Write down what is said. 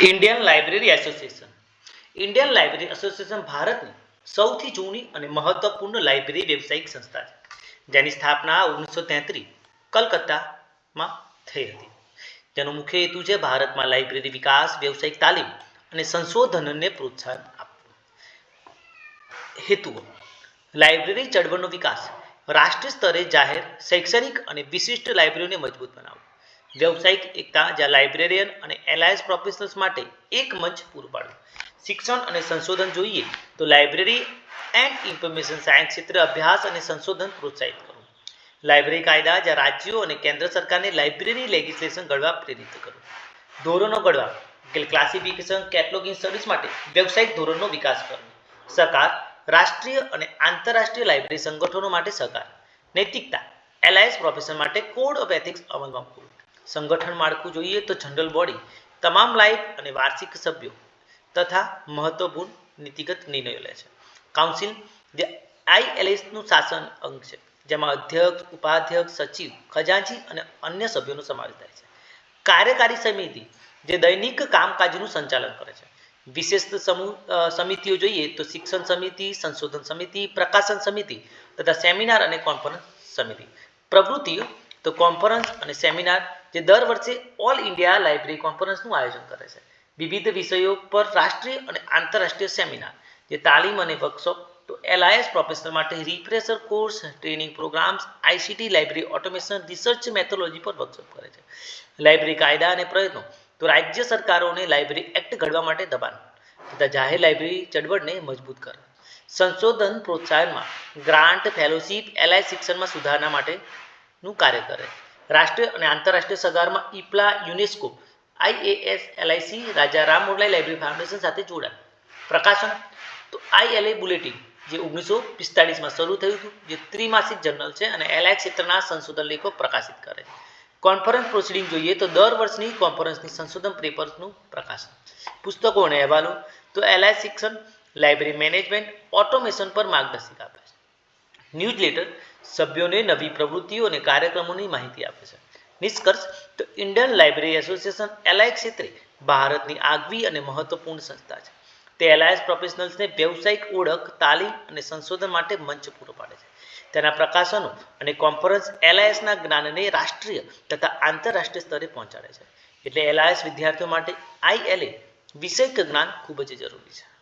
Indian library association Indian library association ભારતની સૌથી જૂની અને મહત્વપૂર્ણ લાઇબ્રેરી વ્યવસાયિક સંસ્થા છે, જેની સ્થાપના ઓગણીસો તેત્રીસ કલકત્તામાં થઈ હતી. તેનો મુખ્ય હેતુ છે ભારતમાં લાઇબ્રેરી વિકાસ, વ્યવસાયિક તાલીમ અને સંશોધનને પ્રોત્સાહન આપવું. હેતુઓ. લાઇબ્રેરી ચળવળનો વિકાસ. રાષ્ટ્રીય સ્તરે જાહેર, શૈક્ષણિક અને વિશિષ્ટ લાઇબ્રેરીને મજબૂત બનાવવું. વ્યવસાયિક એકતા જ્યાં લાઇબ્રેરિયન અને એલાયન્સ પ્રોફેશનલ્સ માટે એક મંચ પૂરું પાડવું શિક્ષણ અને સંશોધન જોઈએ તો લાઇબ્રેરી એન્ડ ઇન્ફોર્મેશન સાયન્સ ક્ષેત્રે અભ્યાસ અને સંશોધન પ્રોત્સાહિત કરવું લાઇબ્રેરી કાયદા જ્યાં રાજ્યો અને કેન્દ્ર સરકારને લાઇબ્રેરી લેગિસ્લેશન ઘડવા પ્રેરિત કરવું ધોરણો ઘડવા કે ક્લાસિફિકેશન કેટલોગિંગ સર્વિસ માટે વ્યવસાયિક ધોરણનો વિકાસ કરવો સરકાર રાષ્ટ્રીય અને આંતરરાષ્ટ્રીય લાઇબ્રેરી સંગઠનો માટે સહકાર. નૈતિકતા એલાયન્સ પ્રોફેશન માટે કોડ ઓફ એથિક્સ અમલમાં મૂકવું. સંગઠન માળખું જોઈએ તો જનરલ બોડી, તમામ લાઈફ અને વાર્ષિક સભ્યો તથા મહત્વપૂર્ણ નીતિગત નિર્ણયો લે છે. કાઉન્સિલ જે આઈએલએસનું શાસન અંગ છે, જેમાં અધ્યક્ષ, ઉપાધ્યક્ષ, સચિવ, ખજાનચી અને અન્ય સભ્યોનો સમાવેશ થાય છે. કાર્યકારી સમિતિ જે દૈનિક કામકાજનું સંચાલન કરે છે. વિશેષ સમૂહ સમિતિઓ જોઈએ તો શિક્ષણ સમિતિ, સંશોધન સમિતિ, પ્રકાશન સમિતિ તથા સેમિનાર અને કોન્ફરન્સ સમિતિ. પ્રવૃત્તિઓ તો કોન્ફરન્સ અને સેમિનાર જે દર વર્ષે ઓલ ઇન્ડિયા લાઇબ્રેરી કોન્ફરન્સનું આયોજન કરે છે. વિવિધ વિષયો પર રાષ્ટ્રીય અને આંતરરાષ્ટ્રીય સેમિનાર, જે તાલીમ અને વર્કશોપ, તો એલઆઈએસ પ્રોફેસર માટે refresher course, training programmes ICT library automation research methodology પર વર્કશોપ કરે છે. લાઇબ્રેરી કાયદા અને પ્રયત્નો, તો રાજ્ય સરકારોને લાઇબ્રેરી એક્ટ ઘડવા માટે દબાણ, તથા જાહેર લાઇબ્રેરી ચળવળને મજબૂત કરે. સંશોધન પ્રોત્સાહનમાં ગ્રાન્ટ ફેલોશિપ એલઆઈ શિક્ષણમાં સુધારણા માટેનું કાર્ય કરે. રાષ્ટ્રીય અને આંતરરાષ્ટ્રીય સગારમાં IFLA UNESCO IASLIC Raja Ram મોગલાઈ library foundation સાથે જોડાય. પ્રકાશન, તો આઈએલએ બુલેટિન, જે ઓગણીસો પિસ્તાળીસમાં શરૂ થયું હતું, જે ત્રિમાસિક જર્નલ છે અને એલઆઈ ક્ષેત્રના સંશોધન લેખો પ્રકાશિત કરે છે. કોન્ફરન્સ પ્રોસિડિંગ જોઈએ તો દર વર્ષની કોન્ફરન્સની સંશોધન પેપર્સનું પ્રકાશન. પુસ્તકો અને અહેવાલો, તો એલઆઈ શિક્ષણ, લાઇબ્રેરી મેનેજમેન્ટ, ઓટોમેશન પર માર્ગદર્શિકા આપે છે. ન્યૂઝ લેટર સભ્યોને નવી પ્રવૃત્તિઓ અને કાર્યક્રમોની માહિતી આપે છે. નિષ્કર્ષ, તો ઇન્ડિયન લાઇબ્રેરી એસોસિએશન એલઆઈ ક્ષેત્રે ભારતની આગવી અને મહત્વપૂર્ણ સંસ્થા છે. તે એલાયન્સ પ્રોફેશનલ્સને વ્યવસાયિક ઓળખ, તાલીમ અને સંશોધન માટે મંચ પૂરો પાડે છે. તેના પ્રકાશનો અને કોન્ફરન્સ એલાયન્સના જ્ઞાનને રાષ્ટ્રીય તથા આંતરરાષ્ટ્રીય સ્તરે પહોંચાડે છે. એટલે એલઆઈએસ વિદ્યાર્થીઓ માટે આઈએલએ વિષયક જ્ઞાન ખૂબ જ જરૂરી છે.